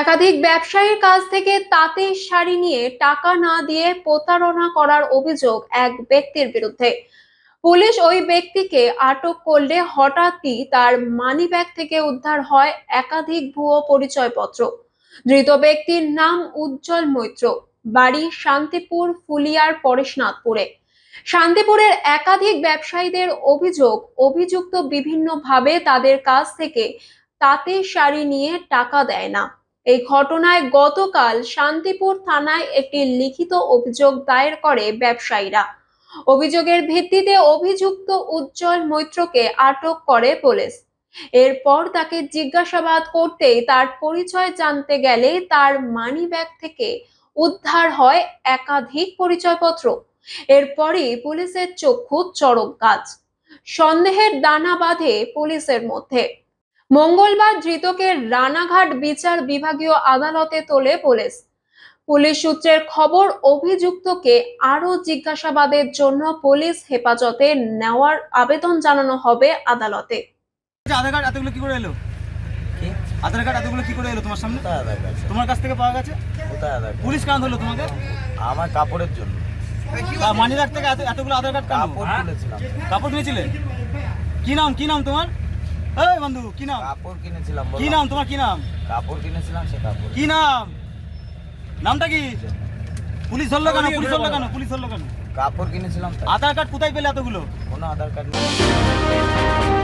একাধিক ব্যবসায়ীর কাছ থেকে তাঁতের শাড়ি নিয়ে টাকা না দিয়ে প্রতারণা করার অভিযোগ এক ব্যক্তির বিরুদ্ধে। পুলিশ ওই ব্যক্তিকে আটক করলে হঠাৎই তার মানিব্যাগ থেকে উদ্ধার হয় একাধিক ভুয়ো পরিচয়পত্র। ধৃত ব্যক্তির নাম উজ্জ্বল মৈত্র। বাড়ি শান্তিপুর ফুলিয়ার পরেশনাথপুরে। শান্তিপুরের একাধিক ব্যবসায়ীদের অভিযোগ অভিযুক্ত বিভিন্নভাবে তাদের কাছ থেকে তাঁতের শাড়ি নিয়ে টাকা দেয় না। এই ঘটনায় গতকাল শান্তিপুর থানায় একটি লিখিত অভিযোগ দায়ের করে ব্যবসায়ীরা। অভিযোগের ভিত্তিতে অভিযুক্ত উজ্জ্বল মৈত্রকে আটক করে পুলিশ। এরপর তাকে জিজ্ঞাসাবাদ করতেই তার পরিচয় জানতে গেলে তার মানিব্যাগ থেকে উদ্ধার হয় একাধিক পরিচয়পত্র। এরপরই পুলিশের চক্ষু চরক গাছ সন্দেহের দানা বাঁধে পুলিশের মধ্যে। মঙ্গলবার ধৃতকে রানাঘাট বিচার বিভাগীয় আদালতে তোলে পুলিশ। পুলিশ সূত্রের খবর অভিযুক্তকে আরও জিজ্ঞাসাবাদের জন্য পুলিশ হেফাজতে নেওয়ার আবেদন জানানো হবে আদালতে। আচ্ছা, আধার কার্ড এতগুলো কি করে এলো? আধার কার্ড এতগুলো কি করে এলো তোমার সামনে? কোথায় আধার কার্ড? তোমার কাছ থেকে পাওয়া গেছে? কোথায় আধার কার্ড? পুলিশ কেন ধরলো তোমাকে? আমার কাপড়ের জন্য। মানি ব্যাগ থেকে এতগুলো আধার কার্ড কাপড়? কিনেছিলাম কাপড় কিনেছিলে কি নাম কি নাম তোমার? এই বন্ধু কি নাম? কাপড় কিনেছিলাম কি নাম তোমার কি নাম? কাপড় কিনেছিলাম সে কাপড় কি নাম? নামটা কি? পুলিশ ধরলো কেন? পুলিশ ধরলো কেন? পুলিশ ধরলো কেন? কাপড় কিনেছিলাম আধার কার্ড কোথায় পেলে এতগুলো? কোনো আধার কার্ড নেই।